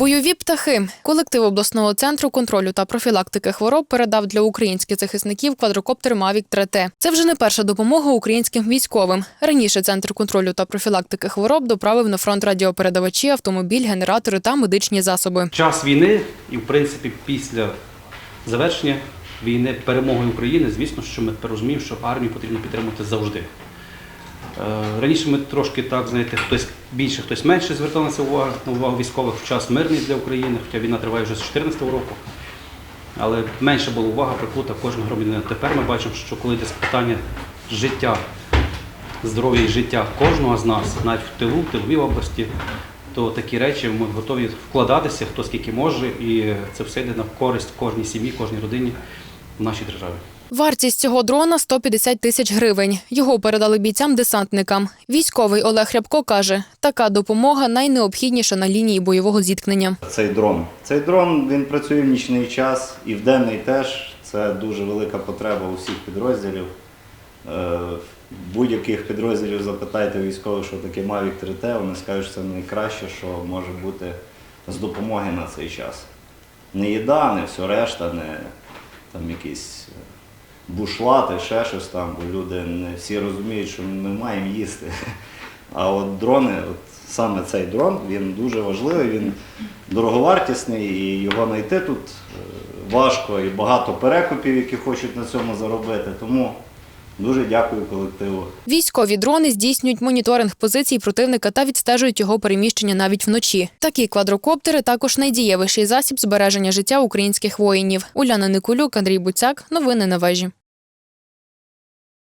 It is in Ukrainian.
Бойові птахи. Колектив обласного центру контролю та профілактики хвороб передав для українських захисників квадрокоптер Mavic 3T. Це вже не перша допомога українським військовим. Раніше центр контролю та профілактики хвороб доправив на фронт радіопередавачі, автомобіль, генератори та медичні засоби. час війни і, в принципі, після завершення війни перемоги України, звісно, що ми розуміємо, що армію потрібно підтримувати завжди. Е, Раніше ми трошки так, знаєте, хтось більше, хтось менше звертав на це увагу, на увагу військових в час мирний для України, хоча війна триває вже з 2014 року. Але менше була увага прикута кожного громадянина. Тепер ми бачимо, що коли йде питання життя, здоров'я і життя кожного з нас, навіть в тилу, в тиловій області, то такі речі ми готові вкладатися, хто скільки може, і це все йде на користь кожній сім'ї, кожній родині в нашій державі. Вартість цього дрона 150 тисяч гривень. Його передали бійцям-десантникам. Військовий Олег Рябко каже, така допомога найнеобхідніша на лінії бойового зіткнення. цей дрон. Цей дрон він працює в нічний час і в денний теж. Це дуже велика потреба у всіх підрозділів. Е, Будь-яких підрозділів запитайте військових, що таке Mavic 3T, вони скажуть, що це найкраще, що може бути з допомоги на цей час. Не їда, не все решта, не там якісь е, бушлати, ще щось там, бо люди не всі розуміють, що ми маємо їсти. А от дрони, от саме цей дрон, він дуже важливий, він дороговартісний і його знайти тут е, важко і багато перекупів, які хочуть на цьому заробити. Тому дуже дякую колективу. Військові дрони здійснюють моніторинг позицій противника та відстежують його переміщення навіть вночі. Такі квадрокоптери також найдієвіший засіб збереження життя українських воїнів. Уляна Никулюк, Андрій Буцяк. Новини на вежі.